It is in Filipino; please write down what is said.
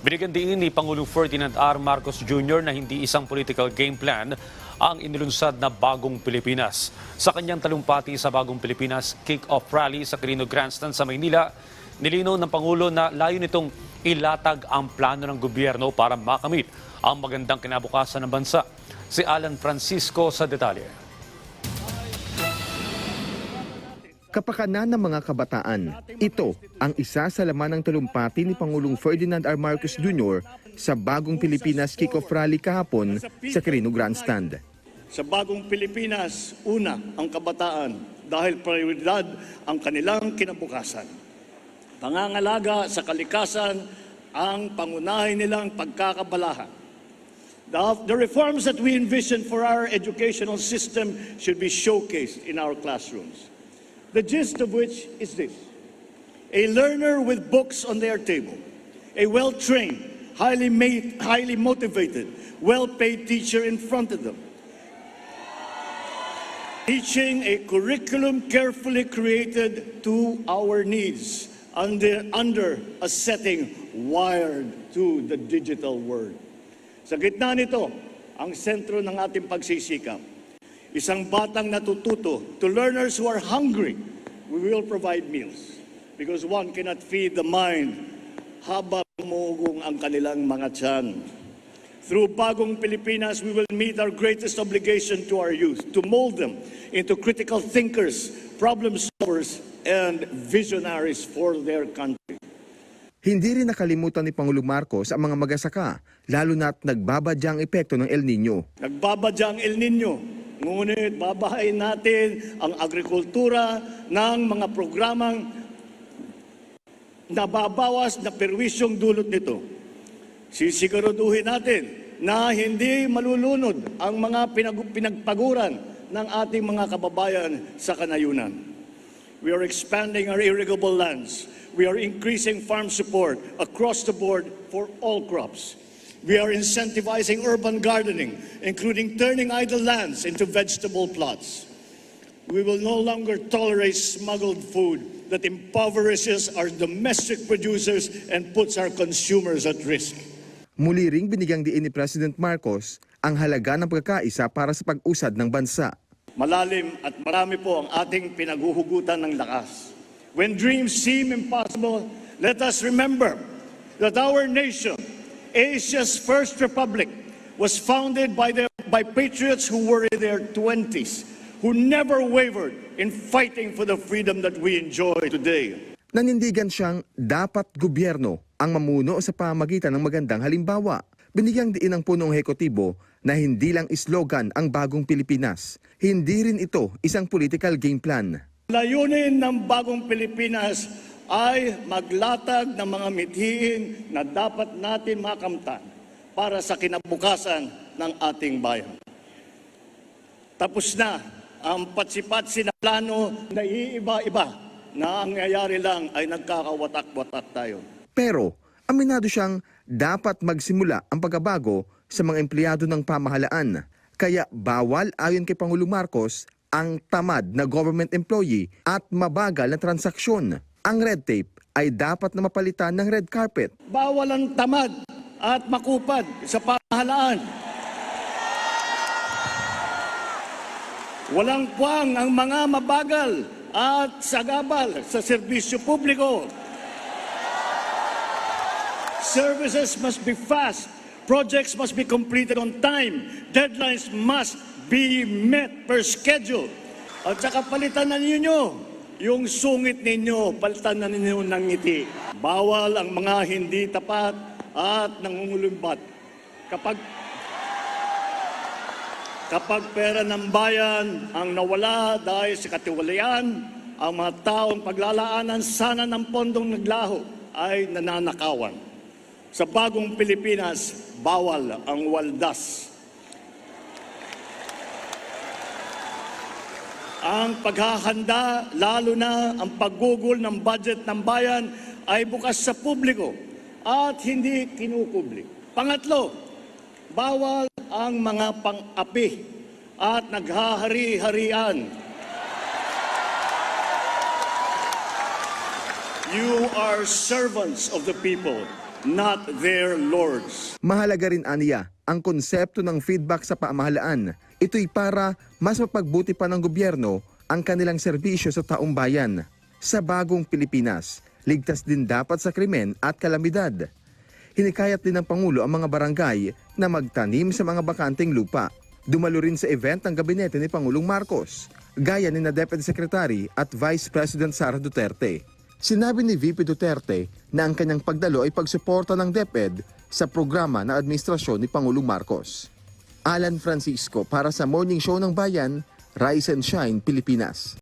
Binigyan din ni Pangulong Ferdinand R. Marcos Jr. na hindi isang political game plan ang inilunsad na Bagong Pilipinas. Sa kanyang talumpati sa Bagong Pilipinas kick-off rally sa Quirino Grandstand sa Maynila, nilinaw ng Pangulo na layo nitong ilatag ang plano ng gobyerno para makamit ang magandang kinabukasan ng bansa. Si Alan Francisco sa detalye. Kapakanan ng mga kabataan. Ito ang isa sa laman ng talumpati ni Pangulong Ferdinand R. Marcos Jr. sa bagong Pilipinas kick-off rally kahapon sa Quirino Grandstand. Sa bagong Pilipinas, una ang kabataan dahil prioridad ang kanilang kinabukasan. Pangangalaga sa kalikasan ang pangunahin nilang pagkakabalahan. The, the reforms that we envision for our educational system should be showcased in our classrooms. The gist of which is this. A learner with books on their table, a well-trained, highly, made, highly motivated, well-paid teacher in front of them, teaching a curriculum carefully created to our needs under, under a setting wired to the digital world. Sa gitna nito, ang sentro ng ating pagsisikap, isang batang natututo to learners who are hungry, we will provide meals. Because one cannot feed the mind habang umugong ang kanilang mga tiyan. Through Bagong Pilipinas, we will meet our greatest obligation to our youth, to mold them into critical thinkers, problem solvers, and visionaries for their country. Hindi rin nakalimutan ni Pangulong Marcos ang mga magasaka, lalo na't nagbabadya ang epekto ng El Nino. Nagbabadya ang El Nino, ngunit babahayin natin ang agrikultura ng mga programang nababawas na perwisyong dulot nito. Sisiguraduhin natin na hindi malulunod ang mga pinag- pinagpaguran ng ating mga kababayan sa kanayunan. We are expanding our irrigable lands. We are increasing farm support across the board for all crops. We are incentivizing urban gardening, including turning idle lands into vegetable plots. We will no longer tolerate smuggled food that impoverishes our domestic producers and puts our consumers at risk. Muli ring binigyang diin ni President Marcos ang halaga ng pagkakaisa para sa pag-usad ng bansa. Malalim at marami po ang ating pinaguhugutan ng lakas. When dreams seem impossible, let us remember that our nation, Asia's first republic, was founded by, their, by patriots who were in their 20s, who never wavered in fighting for the freedom that we enjoy today. Nanindigan siyang dapat gobyerno ang mamuno sa pamagitan ng magandang halimbawa. Binigyang diin ng punong hekotibo na hindi lang slogan ang bagong Pilipinas. Hindi rin ito isang political game plan. Layunin ng bagong Pilipinas ay maglatag ng mga mithiin na dapat natin makamtan para sa kinabukasan ng ating bayan. Tapos na ang patsi-patsi na plano na iiba-iba na ang nangyayari lang ay nagkakawatak-watak tayo. Pero aminado siyang dapat magsimula ang pagbabago sa mga empleyado ng pamahalaan. Kaya bawal ayon kay Pangulo Marcos ang tamad na government employee at mabagal na transaksyon. Ang red tape ay dapat na mapalitan ng red carpet. Bawal ang tamad at makupad sa pamahalaan. Walang puwang ang mga mabagal at sagabal sa serbisyo publiko. Services must be fast. Projects must be completed on time. Deadlines must be met per schedule. At saka palitan na ninyo yung sungit ninyo, palitan na ninyo ng ngiti. Bawal ang mga hindi tapat at nangungulumbat. Kapag Kapag pera ng bayan ang nawala dahil sa katiwalayan, ang mga taong paglalaanan sana ng pondong naglaho ay nananakawan. Sa bagong Pilipinas, bawal ang waldas. Ang paghahanda, lalo na ang paggugol ng budget ng bayan ay bukas sa publiko at hindi kinukubli. Pangatlo, bawal ang mga pang-api at naghahari-harian. You are servants of the people. Not their lords. Mahalaga rin aniya ang konsepto ng feedback sa pamahalaan. Ito'y para mas mapagbuti pa ng gobyerno ang kanilang serbisyo sa taong bayan. Sa bagong Pilipinas, ligtas din dapat sa krimen at kalamidad. Hinikayat din ng Pangulo ang mga barangay na magtanim sa mga bakanteng lupa. Dumalo rin sa event ang gabinete ni Pangulong Marcos, gaya ni na Deputy Secretary at Vice President Sara Duterte. Sinabi ni VP Duterte na ang kanyang pagdalo ay pagsuporta ng DepEd sa programa ng administrasyon ni Pangulong Marcos. Alan Francisco para sa Morning Show ng Bayan, Rise and Shine, Pilipinas.